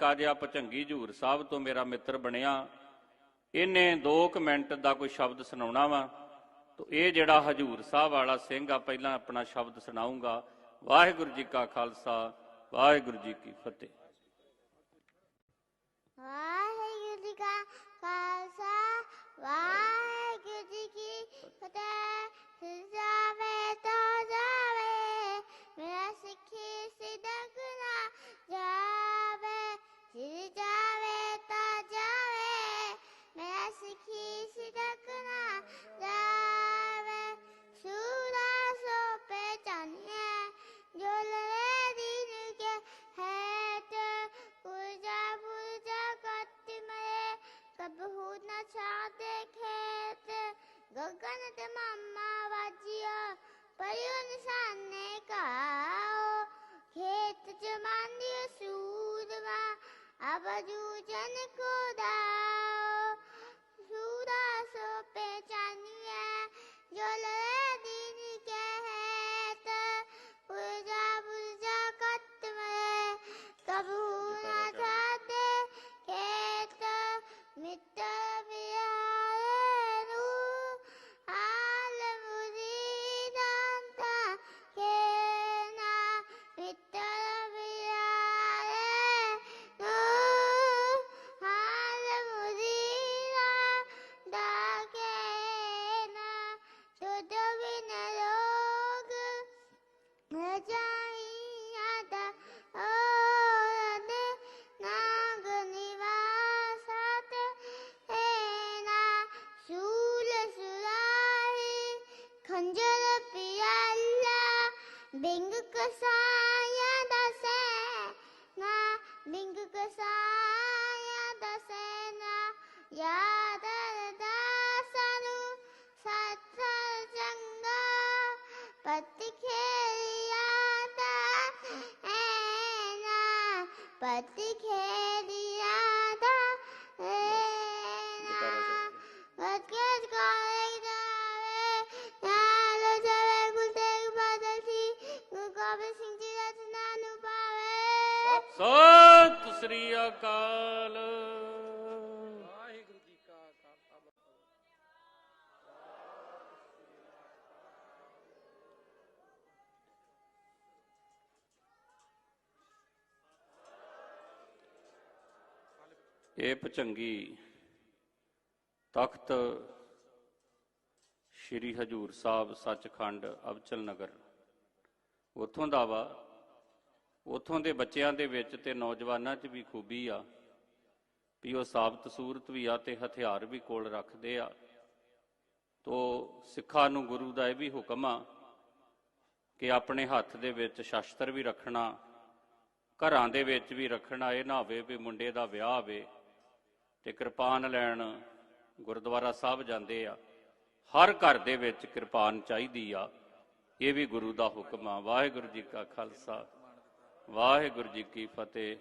ਨਿੱਕਾ ਜਿਹਾ ਭਚੰਗੀ ਝੂਰ ਸਾਹਿਬ ਤੋਂ ਮੇਰਾ ਮਿੱਤਰ ਬਣਿਆ। ਇਹਨੇ 2 ਮਿੰਟ ਦਾ ਕੋਈ ਸ਼ਬਦ ਸੁਣਾਉਣਾ ਵਾ। ਤੋ ਇਹ ਜਿਹੜਾ ਹਜੂਰ ਸਾਹਿਬ ਵਾਲਾ ਸਿੰਘ ਆ, ਪਹਿਲਾਂ ਆਪਣਾ ਸ਼ਬਦ ਸੁਣਾਉਂਗਾ ਵਾਹਿਗੁਰੂ ਜੀ ਕਾ ਖਾਲਸਾ, ਵਾਹਿਗੁਰੂ ਜੀ ਕੀ ਫਤਿਹ। ਵਾਹਿਗੁਰੂ ਜੀ ਕਾ ਖਾਲਸਾ जिया परियों निशान ने कहा खेत जमान दियो सूदवा अब जूजन को दाओ सूदा सो पहचानिए जो लड़े दिन के है तो पूजा पूजा कत में कबू ना था दे खेत मित्र भी ਪਤੀ ਖੇਲਿਆ ਦਾ ਐਨਾ ਵਤਕੇਜ ਕਾਲੇ ਜਾਵੇ ਨਾਲ ਜਾਵੇ ਗੁਲਤੇਗ ਬਦਲ ਸੀ। ਗੁਰਗੋਬਿੰਦ ਸਿੰਘ ਜੀ ਰਚਨਾ ਨੂੰ ਪਾਵੇ। ਸਤਿ ਸ੍ਰੀ ਅਕਾਲ ਵਾਹਿਗੁਰੂ ਜੀ ਕਾ ਖਾਲਸਾ ਇਹ ਭਚੰਗੀ ਤਖਤ ਸ੍ਰੀ ਹਜੂਰ ਸਾਹਿਬ ਸੱਚਖੰਡ ਅਬਚਲ ਨਗਰ। ਉਥੋਂ ਦਾ ਵਾ, ਉਥੋਂ ਦੇ ਬੱਚਿਆਂ ਦੇ ਵਿੱਚ ਤੇ ਨੌਜਵਾਨਾਂ 'ਚ ਵੀ ਖੂਬੀ ਆ, ਵੀ ਉਹ ਸਾਬਤ ਸੂਰਤ ਵੀ ਆ ਤੇ ਹਥਿਆਰ ਵੀ ਕੋਲ ਰੱਖਦੇ ਆ। ਤੋ ਸਿੱਖਾਂ ਨੂੰ ਗੁਰੂ ਦਾ ਇਹ ਵੀ ਹੁਕਮ ਆ ਕਿ ਆਪਣੇ ਹੱਥ ਦੇ ਵਿੱਚ ਸ਼ਸਤਰ ਵੀ ਰੱਖਣਾ, ਘਰਾਂ ਦੇ ਵਿੱਚ ਵੀ ਰੱਖਣਾ, ਇਹ ਨਾ ਹੋਵੇ ਵੀ ਮੁੰਡੇ ਦਾ ਵਿਆਹ ਹੋਵੇ। ਤੇ ਕਿਰਪਾਨ ਲੈਣ ਗੁਰਦੁਆਰਾ ਸਾਹਿਬ ਜਾਂਦੇ ਆ। ਹਰ ਘਰ ਦੇ ਵਿੱਚ ਕਿਰਪਾਨ ਚਾਹੀਦੀ ਆ। ਇਹ ਵੀ ਗੁਰੂ ਦਾ ਹੁਕਮ ਆ। ਵਾਹਿਗੁਰੂ ਜੀ ਕਾ ਖਾਲਸਾ। ਵਾਹਿਗੁਰੂ ਜੀ ਕੀ ਫਤਿਹ।